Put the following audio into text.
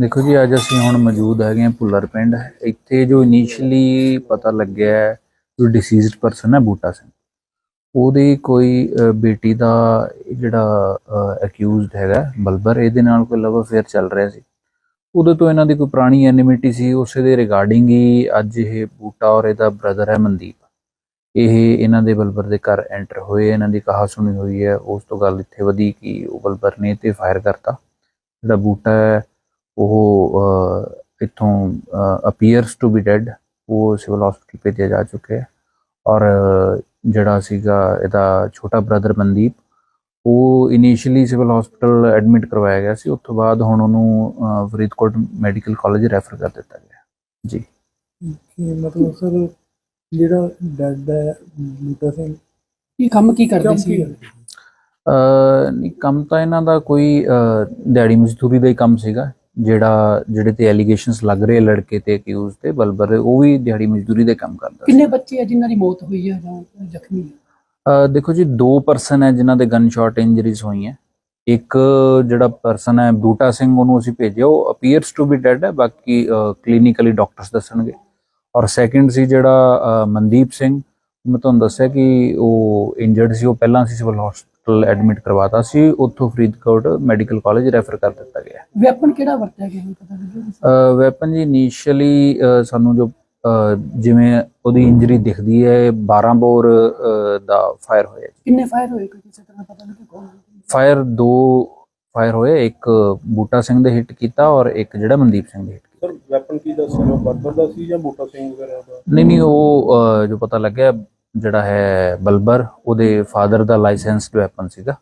ਦੇਖੋ ਜੀ ਅੱਜ ਅਸੀਂ ਹੁਣ ਮੌਜੂਦ ਹੈਗੇ ਹਾਂ ਭੁੱਲਰ ਪਿੰਡ। ਇੱਥੇ ਜੋ ਇਨੀਸ਼ੀਅਲੀ ਪਤਾ ਲੱਗਿਆ ਹੈ, ਜੋ ਡਿਸੀਜ਼ਡ ਪਰਸਨ ਹੈ ਬੂਟਾ ਸਿੰਘ ਉਹਦੀ ਕੋਈ ਬੇਟੀ ਦਾ ਜਿਹੜਾ ਅਕਿਊਜ਼ਡ ਹੈਗਾ ਬਲਬਰ ਇਹਦੇ ਨਾਲ ਕੋਈ ਲਵ ਅਫੇਅਰ ਚੱਲ ਰਿਹਾ ਸੀ। ਉਦੋਂ ਤੋਂ ਇਹਨਾਂ ਦੀ ਕੋਈ ਪੁਰਾਣੀ ਐਨਿਮਿਟੀ ਸੀ ਉਸੇ ਦੇ ਰਿਗਾਰਡਿੰਗ ਹੀ ਅੱਜ ਇਹ ਬੂਟਾ ਔਰ ਇਹਦਾ ਬ੍ਰਦਰ ਹੈ ਮਨਦੀਪ। ਇਹ ਇਹਨਾਂ ਦੇ ਬਲਬਰ ਦੇ ਘਰ ਐਂਟਰ ਹੋਏ ਇਹਨਾਂ ਦੀ ਕਹਾ ਸੁਣੀ ਹੋਈ ਹੈ। ਉਸ ਤੋਂ ਗੱਲ ਇੱਥੇ ਵਧੀ ਕਿ ਉਹ ਬਲਬਰ ਨੇ ਤੇ ਫਾਇਰ ਕਰਤਾ। ਜਿਹੜਾ ਬੂਟਾ ਹੈ ਉਹ ਅਹ, ਇੱਥੋਂ ਅਪੀਅਰਸ ਟੂ ਬੀ ਡੈਡ ਉਹ ਸਿਵਲ ਹਸਪੀਟਲ ਭੇਜਿਆ ਜਾ ਚੁੱਕਿਆ ਹੈ। ਔਰ ਜਿਹੜਾ ਸੀਗਾ ਇਹਦਾ ਛੋਟਾ ਬ੍ਰਦਰ ਮਨਦੀਪ ਉਹ ਇਨੀਸ਼ੀਅਲੀ ਸਿਵਲ ਹਸਪੀਟਲ ਐਡਮਿਟ ਕਰਵਾਇਆ ਗਿਆ ਸੀ। ਉਸ ਤੋਂ ਬਾਅਦ ਹੁਣ ਉਹਨੂੰ ਫਰੀਦਕੋਟ ਮੈਡੀਕਲ ਕਾਲਜ ਰੈਫਰ ਕਰ ਦਿੱਤਾ ਗਿਆ। ਜੀ। ਮਤਲਬ ਸਰ ਜਿਹੜਾ ਡੈਡ ਹੈ ਬੂਟਾ ਸਿੰਘ ਇਹ ਕੰਮ ਕੀ ਕਰਦੇ ਕੰਮ ਸੀ? ਕੀ ਅਹ ਨਹੀਂ ਕੰਮ ਤਾਂ ਇਹਨਾਂ ਦਾ ਕੋਈ ਅਹ, ਦਿਹਾੜੀ ਮਜ਼ਦੂਰੀ ਦਾ ਹੀ ਕੰਮ ਸੀਗਾ। ਜਿਹੜਾ ਜਿਹੜੇ ਤੇ ਐਲੀਗੇਸ਼ਨਸ ਲੱਗ ਰਹੇ ਲੜਕੇ ਤੇ ਅਕਿਊਜ਼ ਤੇ ਬਲਬਰ ਉਹ ਵੀ ਦਿਹਾੜੀ ਮਜ਼ਦੂਰੀ ਦੇ ਕੰਮ ਕਰਦਾ ਸੀ। ਕਿੰਨੇ ਬੱਚੇ ਆ ਜਿਨ੍ਹਾਂ ਦੀ ਮੌਤ ਹੋਈ ਹੈ ਜਾਂ ਜ਼ਖਮੀ? ਅਹ ਦੇਖੋ ਜੀ ਦੋ ਪਰਸਨ ਹੈ ਜਿਨ੍ਹਾਂ ਦੇ ਗਨ ਸ਼ਾਟ ਇੰਜਰੀਜ਼ ਹੋਈਆਂ। ਇੱਕ ਜਿਹੜਾ ਪਰਸਨ ਹੈ ਬੂਟਾ ਸਿੰਘ ਉਹਨੂੰ ਅਸੀਂ ਭੇਜਿਆ। ਉਹ ਅਪੀਅਰਸ ਟੂ ਬੀ ਡੈਡ ਹੈ ਬਾਕੀ ਕਲੀਨਿਕਲੀ ਡਾਕਟਰਸ ਦੱਸਣਗੇ। ਔਰ ਸੈਕਿੰਡ ਸੀ ਜਿਹੜਾ ਮਨਦੀਪ ਸਿੰਘ। ਮੈਂ ਤੁਹਾਨੂੰ ਦੱਸਿਆ ਕਿ ਉਹ ਇੰਜਰਡ ਸੀ ਉਹ ਪਹਿਲਾਂ ਸੀ ਸਿਵਲ ਹਸਪੀਟਲ ਐਡਮਿਟ ਕਰਵਾਤਾ ਸੀ। ਉੱਥੋਂ ਫਰੀਦਕੋਟ ਮੈਡੀਕਲ ਕਾਲਜ ਰੈਫਰ ਕਰ ਦਿੱਤਾ ਗਿਆ। ਵੈਪਨ ਕਿਹੜਾ ਵਰਤਿਆ ਗਿਆ ਪਤਾ ਲੱਗਿਆ ਵੈਪਨ ਜੀ ਇਨੀਸ਼ੀਅਲੀ ਸਾਨੂੰ ਜੋ ਜਿਵੇਂ ਉਹਦੀ ਇੰਜਰੀ ਦਿਖਦੀ ਹੈ 12 ਬੋਰ ਦਾ ਫਾਇਰ ਹੋਇਆ ਕਿੰਨੇ ਫਾਇਰ ਹੋਏ ਕੋਈ ਕਿਸੇ ਤਰ੍ਹਾਂ ਪਤਾ ਨਹੀਂ ਕੌਣ ਫਾਇਰ ਦੋ ਫਾਇਰ ਹੋਏ ਇੱਕ ਬੂਟਾ ਸਿੰਘ ਦੇ ਹਿੱਟ ਕੀਤਾ ਔਰ ਇੱਕ ਜਿਹੜਾ ਮਨਦੀਪ ਸਿੰਘ ਦੇ ਹਿੱਟ ਕੀਤਾ। ਸਰ ਵੈਪਨ ਕੀ ਦਾ ਉਹ ਬਰਬਰ ਦਾ ਸੀ ਜਾਂ ਬੂਟਾ ਸਿੰਘ ਵਗੈਰਾ ਦਾ? ਨਹੀਂ ਨਹੀਂ ਉਹ ਅਹ, ਜੋ ਪਤਾ ਲੱਗਿਆ ਜਿਹੜਾ ਹੈ ਬਲਬਰ ਉਹਦੇ ਫਾਦਰ ਦਾ ਲਾਇਸੈਂਸਡ ਵੈਪਨ ਸੀਗਾ।